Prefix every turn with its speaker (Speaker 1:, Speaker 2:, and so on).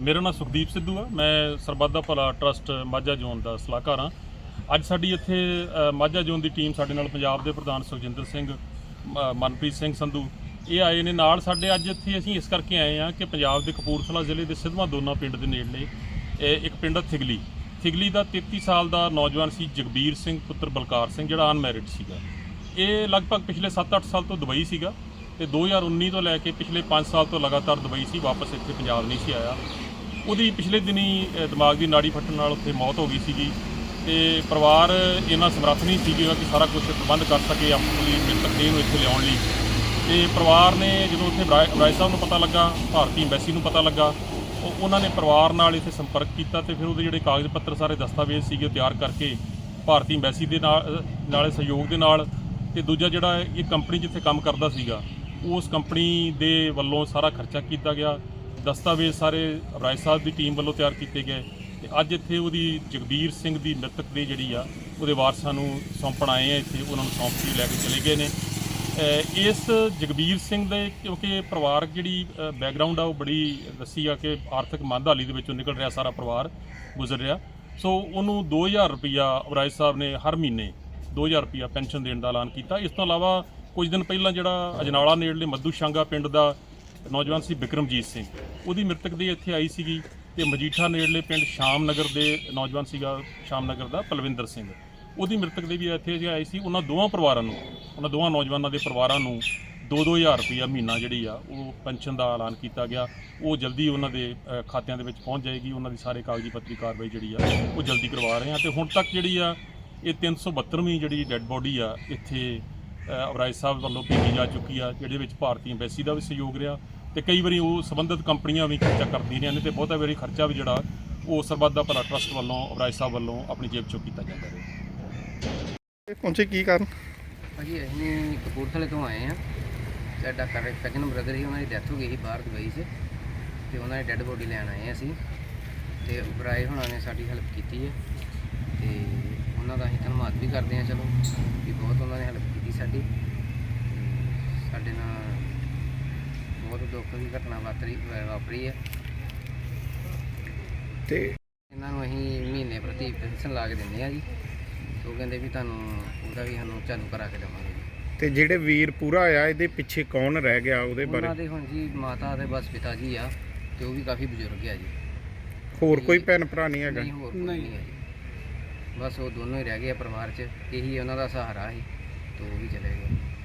Speaker 1: ਮੇਰਾ ਨਾਮ ਸੁਖਦੀਪ ਸਿੱਧੂ ਆ। ਮੈਂ ਸਰਬੱਤ ਦਾ ਭਲਾ ਟਰਸਟ ਮਾਝਾ ਜ਼ੋਨ ਦਾ ਸਲਾਹਕਾਰ ਹਾਂ। ਅੱਜ ਸਾਡੀ ਇੱਥੇ ਮਾਝਾ ਜ਼ੋਨ ਦੀ ਟੀਮ ਸਾਡੇ ਨਾਲ ਪੰਜਾਬ ਦੇ ਪ੍ਰਧਾਨ ਸੁਖਜਿੰਦਰ ਸਿੰਘ ਮ- ਮਨਪ੍ਰੀਤ ਸਿੰਘ ਸੰਧੂ, ਇਹ ਆਏ ਨੇ। ਨਾਲ ਸਾਡੇ ਅੱਜ ਇੱਥੇ ਅਸੀਂ ਇਸ ਕਰਕੇ ਆਏ ਹਾਂ ਕਿ ਪੰਜਾਬ ਦੇ ਕਪੂਰਥਲਾ ਜ਼ਿਲ੍ਹੇ ਦੇ ਸਿਧਵਾਂ ਦੋਨਾ ਪਿੰਡ ਦੇ ਨੇੜਲੇ, ਇਹ ਇੱਕ ਪਿੰਡ ਆ ਥਿਗਲੀ। ਥਿਗਲੀ ਦਾ 33 ਸਾਲ ਦਾ ਨੌਜਵਾਨ ਸੀ ਜਗਬੀਰ ਸਿੰਘ, ਪੁੱਤਰ ਬਲਕਾਰ ਸਿੰਘ, ਜਿਹੜਾ ਅਨਮੈਰਿਡ ਸੀਗਾ। ਇਹ ਲਗਭਗ ਪਿਛਲੇ 7-8 ਸਾਲ ਤੋਂ ਦੁਬਈ ਸੀਗਾ। ਤੇ 2019 ਤੋਂ ਲੈ ਕੇ ਪਿਛਲੇ 5 ਸਾਲ ਤੋਂ ਲਗਾਤਾਰ ਦੁਬਈ ਸੀ, ਵਾਪਸ ਇੱਥੇ ਪੰਜਾਬ ਨਹੀਂ ਸੀ ਆਇਆ। ਉਹਦੀ ਪਿਛਲੇ ਦਿਨੀ ਦਿਮਾਗ ਦੀ ਨਾੜੀ ਫਟਣ ਨਾਲ ਉੱਥੇ ਮੌਤ ਹੋ ਗਈ ਸੀਗੀ ਤੇ ਪਰਿਵਾਰ ਇਹਨਾਂ ਸਮਰੱਥ ਨਹੀਂ ਸੀਗਾ ਕਿ ਸਾਰਾ ਕੁਝ ਪ੍ਰਬੰਧ ਕਰ ਸਕੇ ਆਪਣੀ ਮ੍ਰਿਤਕ ਨੂੰ ਇੱਥੇ ਲਿਆਉਣ ਲਈ। ਤੇ ਪਰਿਵਾਰ ਨੇ ਜਦੋਂ ਉੱਥੇ ਬਰਾਏ ਬਰਾਏ ਸਾਹਿਬ ਨੂੰ ਪਤਾ ਲੱਗਾ, ਭਾਰਤੀ ਐਮਬੈਸੀ ਨੂੰ ਪਤਾ ਲੱਗਾ, ਉਹ, ਉਹਨਾਂ ਨੇ ਪਰਿਵਾਰ ਨਾਲ ਇੱਥੇ ਸੰਪਰਕ ਕੀਤਾ ਤੇ ਫਿਰ ਉਹਦੇ ਜਿਹੜੇ ਕਾਗਜ਼ ਪੱਤਰ, ਸਾਰੇ ਦਸਤਾਵੇਜ਼ ਸੀਗੇ ਉਹ ਤਿਆਰ ਕਰਕੇ ਭਾਰਤੀ ਐਮਬੈਸੀ ਦੇ ਨਾਲ ਨਾਲੇ, ਸਹਿਯੋਗ ਦੇ ਨਾਲ ਤੇ ਦੂਜਾ ਜਿਹੜਾ ਇਹ ਕੰਪਨੀ ਜਿੱਥੇ ਕੰਮ ਕਰਦਾ ਸੀਗਾ ਉਸ ਕੰਪਨੀ ਦੇ ਵੱਲੋਂ ਸਾਰਾ ਖਰਚਾ ਕੀਤਾ ਗਿਆ। ਦਸਤਾਵੇਜ਼ ਸਾਰੇ ਰਾਏ ਸਾਹਿਬ ਦੀ ਟੀਮ ਵੱਲੋਂ ਤਿਆਰ ਕੀਤੇ ਗਏ। ਤੇ ਅੱਜ ਇੱਥੇ ਉਹਦੀ ਜਗਬੀਰ ਸਿੰਘ ਦੀ ਮ੍ਰਿਤਕ ਦੀ ਜਿਹੜੀ ਆ, ਉਹਦੇ ਵਾਰਸਾਂ ਨੂੰ ਸੌਂਪਣ ਆਏ ਆ, ਇੱਥੇ ਉਹਨਾਂ ਨੂੰ ਸੌਂਪ ਕੇ ਲੈ ਕੇ ਚਲੇ ਗਏ ਨੇ। ਇਸ ਜਗਬੀਰ ਸਿੰਘ ਦੇ ਕਿਉਂਕਿ ਪਰਿਵਾਰਕ ਜਿਹੜੀ ਬੈਕਗ੍ਰਾਉਂਡ ਆ, ਉਹ ਬੜੀ ਦੱਸੀ ਆ ਕਿ ਆਰਥਿਕ ਮੰਦਹਾਲੀ ਦੇ ਵਿੱਚੋਂ ਨਿਕਲ ਰਿਹਾ ਸਾਰਾ ਪਰਿਵਾਰ, ਗੁਜ਼ਰ ਰਿਹਾ। ਸੋ ਉਹਨੂੰ 2000 ਰੁਪਇਆ ਅਬਰਾਜ ਸਾਹਿਬ ਨੇ ਹਰ ਮਹੀਨੇ 2000 ਰੁਪਇਆ ਪੈਨਸ਼ਨ ਦੇਣ ਦਾ ਐਲਾਨ ਕੀਤਾ। ਇਸ ਤੋਂ ਇਲਾਵਾ ਕੁਝ ਦਿਨ ਪਹਿਲਾਂ ਜਿਹੜਾ ਅਜਨਾਲਾ ਨੇੜਲੇ ਮੱਧੂ ਸ਼ਾਂਗਾ ਪਿੰਡ ਦਾ ਨੌਜਵਾਨ ਸੀ ਬਿਕਰਮਜੀਤ ਸਿੰਘ। ਉਹਦੀ ਮ੍ਰਿਤਕ ਦੇ ਇੱਥੇ ਆਈ ਸੀਗੀ ਤੇ ਮਜੀਠਾ ਨੇੜਲੇ ਪਿੰਡ ਸ਼ਾਮ ਨਗਰ ਦੇ ਨੌਜਵਾਨ ਸੀਗਾ ਸ਼ਾਮ ਨਗਰ ਦਾ ਪਲਵਿੰਦਰ ਸਿੰਘ। ਉਹਦੀ ਮ੍ਰਿਤਕ ਦੇ ਵੀ ਇੱਥੇ ਆਈ ਸੀ, ਉਹਨਾਂ ਦੋਵਾਂ ਪਰਿਵਾਰਾਂ ਨੂੰ, ਉਹਨਾਂ ਦੋਵਾਂ ਨੌਜਵਾਨਾਂ ਦੇ ਪਰਿਵਾਰਾਂ ਨੂੰ 2-2000 ਰੁਪਇਆ ਮਹੀਨਾ ਜਿਹੜੀ ਆ, ਉਹ ਪੈਨਸ਼ਨ ਦਾ ਐਲਾਨ ਕੀਤਾ ਗਿਆ। ਉਹ ਜਲਦੀ ਉਹਨਾਂ ਦੇ ਖਾਤਿਆਂ ਦੇ ਵਿੱਚ ਪਹੁੰਚ ਜਾਏਗੀ। ਉਹਨਾਂ ਦੀ ਸਾਰੇ ਕਾਗਜ਼ੀ ਪੱਤਰੀ ਕਾਰਵਾਈ ਜਿਹੜੀ ਆ, ਉਹ ਜਲਦੀ ਕਰਵਾ ਰਹੇ ਆ। ਤੇ ਹੁਣ ਤੱਕ ਜਿਹੜੀ ਆ, ਇਹ 372ਵੀਂ ਜਿਹੜੀ ਡੈੱਡ ਬੋਡੀ ਆ, ਇੱਥੇ ਅਬਰਾਜ ਸਾਹਿਬ ਵੱਲੋਂ ਭੇਜੀ ਜਾ ਚੁੱਕੀ ਆ ਜਿਹਦੇ ਵਿੱਚ ਭਾਰਤੀ ਐਮਬੈਸੀ ਦਾ ਵੀ ਸਹਿਯੋਗ ਰਿਹਾ ਤੇ ਕਈ ਵਾਰੀ ਉਹ ਸੰਬੰਧਿਤ ਕੰਪਨੀਆਂ ਵੀ ਖਰਚਾ ਕਰਦੀਆਂ ਨੇ ਤੇ ਬਹੁਤਾ ਵਾਰੀ ਖਰਚਾ ਵੀ ਜਿਹੜਾ ਉਹ ਸਰਬੱਤ ਦਾ ਭਲਾ ਟਰਸਟ ਵੱਲੋਂ ਅਬਰਾਜ ਸਾਹਿਬ ਵੱਲੋਂ ਆਪਣੀ ਜੇਬ ਚੋਂ ਕੀਤਾ ਜਾਂਦਾ ਹੈ
Speaker 2: ਇਹ ਪਹੁੰਚੇ ਕੀ ਕਾਰਨ?
Speaker 3: ਭਾਜੀ ਅਸੀਂ ਕਪੂਰਥਲੇ ਤੋਂ ਆਏ ਆ ਸਾਡਾ ਕਰ ਕਜਨ ਬ੍ਰਦਰ ਹੀ ਉਹਨਾਂ ਦੀ ਡੈਥ ਹੋ ਗਈ ਸੀ ਬਾਹਰ ਦੁਬਈ 'ਚ। ਤੇ ਉਹਨਾਂ ਦੀ ਡੈੱਡ ਬੋਡੀ ਲੈਣ ਆਏ ਅਸੀਂ। ਤੇ ਬਰਾਏ ਹੁਣਾਂ ਨੇ ਸਾਡੀ ਹੈਲਪ ਕੀਤੀ ਹੈ। ਤੇ ਉਹਨਾਂ ਦਾ ਅਸੀਂ ਧੰਨਵਾਦ ਵੀ ਕਰਦੇ ਹਾਂ ਚਲੋ ਵੀ ਬਹੁਤ ਉਹਨਾਂ ਨੇ ਹੈਲਪ ਕੀਤੀ ਸਾਡੀ। ਤੇ ਸਾਡੇ ਨਾਲ ਬਹੁਤ ਦੁੱਖ ਦੀ ਘਟਨਾ ਵਾਪਰੀ ਵਾਪਰੀ ਹੈ।
Speaker 2: ਤੇ
Speaker 3: ਇਹਨਾਂ ਨੂੰ ਅਸੀਂ ਮਹੀਨੇ ਪ੍ਰਤੀ ਪੈਨਸ਼ਨ ਲਾ ਕੇ ਦਿੰਦੇ ਆ ਜੀ। ਤੇ ਉਹ ਕਹਿੰਦੇ ਵੀ ਤੁਹਾਨੂੰ ਉਹਦਾ ਵੀ ਸਾਨੂੰ ਚਾਲੂ ਕਰਾ ਕੇ ਦੇਵਾਂਗੇ
Speaker 2: ਤੇ ਜਿਹੜੇ ਵੀਰ ਪੂਰਾ ਆਇਆ ਇਹਦੇ ਪਿੱਛੇ ਕੌਣ ਰਹਿ ਗਿਆ ਉਹਦੇ
Speaker 3: ਉਹਨਾਂ
Speaker 2: ਬਾਰੇ
Speaker 3: ਦੇ ਹੁਣ ਜੀ ਮਾਤਾ ਦੇ ਬਸ ਪਿਤਾ ਜੀ ਆ ਤੇ ਉਹ ਵੀ ਕਾਫੀ ਬਜ਼ੁਰਗ ਆ ਜੀ।
Speaker 2: ਹੋਰ ਕੋਈ ਭੈਣ ਭਰਾ ਨਹੀਂ ਹੈਗਾ?
Speaker 3: ਨਹੀਂ ਹੋਰ ਕੋਈ ਨਹੀਂ। ਹੈ ਜੀ। ਬਸ ਉਹ ਦੋਨੋਂ ਹੀ ਰਹਿ ਗਏ ਆ ਪਰਿਵਾਰ 'ਚ, ਇਹੀ ਉਹਨਾਂ ਦਾ ਸਹਾਰਾ ਸੀ, ਤੇ ਉਹ ਵੀ ਚਲੇ ਗਏ।